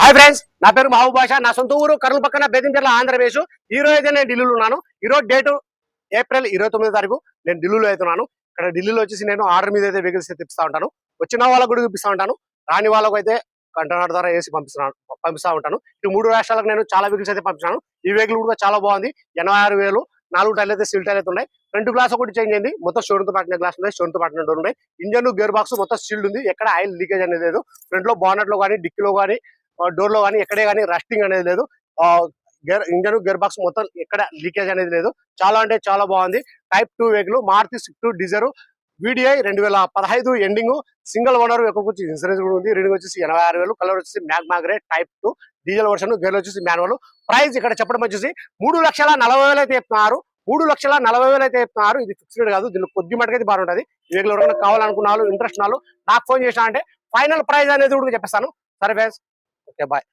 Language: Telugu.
హాయ్ ఫ్రెండ్స్ నా పేరు మహబూబ్ బాషా. నా సొంత ఊరు కర్నూలు పక్కన బేదించర్ల ఆంధ్రప్రదేశ్. ఈ రోజు అయితే నేను ఢిల్లీలో ఉన్నాను. ఈ రోజు డేటు ఏప్రిల్ ఇరవై తొమ్మిదో తారీఖు నేను ఢిల్లీలో అవుతున్నాను ఇక్కడ ఢిల్లీలో వచ్చేసి నేను ఆర్డర్ మీద అయితే వెహికల్స్ అయితే ఉంటాను. వచ్చిన వాళ్ళకు కూడా చూపిస్తూ ఉంటాను. రాని వాళ్ళకు అయితే కంటైనర్ ద్వారా వేసి పంపిస్తున్నాను పంపిస్తా ఉంటాను. ఈ మూడు రాష్ట్రాలకు నేను చాలా వెహికల్స్ అయితే పంపిస్తాను. ఈ వెహికల్ కూడా చాలా బాగుంది. ఎనభై ఆరు వేలు నాలుగు టైర్లు అయితే స్టీల్ టైర్లు అయితే ఉన్నాయి. ఫ్రంట్ గ్లాస్ ఒకటి చేంజ్ అయింది. మొత్తం షోరూమ్తో పాటిన గ్లాస్ ఉన్నాయి. షోరూమ్తో పాటిన డోర్ ఉన్నాయి. ఇంజన్ గేర్ బాక్స్ మొత్తం స్టీల్ ఉంది. ఎక్కడ ఆయిల్ లీకేజ్ అనేది లేదు. ఫ్రంట్లో లో లో కానీ డిక్కీలో కానీ డోర్లో కానీ ఎక్కడే కానీ రస్టింగ్ అనేది లేదు. గేర్ ఇంజన్ గేర్ బాక్స్ మొత్తం ఎక్కడ లీకేజ్ అనేది లేదు. చాలా అంటే చాలా బాగుంది. Type two vehicle Maruti Swift Dzire VDI రెండు వేల పదహైదు ఎండింగ్ సింగిల్ ఓనర్ వచ్చి ఇన్సూరెన్స్ కూడా ఉంది. రీడింగ్ వచ్చేసి ఎనభై ఆరు వేలు కలర్ వచ్చేసి magma grey type two diesel version గేర్లు వచ్చేసి మాన్యువల్ ప్రైస్ ఇక్కడ చెప్పడం వచ్చేసి మూడు లక్షల నలభై వేలు అయితే చెప్తున్నారు. మూడు లక్షల నలభై వేలు అయితే చెప్తున్నారు. ఇది ఫిక్స్డ్ కాదు. దీనికి కొద్ది మటుకైతే బాగుంటుంది ఈ వెహికల్ ఎవరైనా కావాలనుకున్న వాళ్ళు ఇంట్రెస్ట్ నాకు ఫోన్ చేసినా అంటే ఫైనల్ ప్రైస్ అనేది కూడా చెప్పేస్తాను. సరే ఫ్రెండ్స్ করতে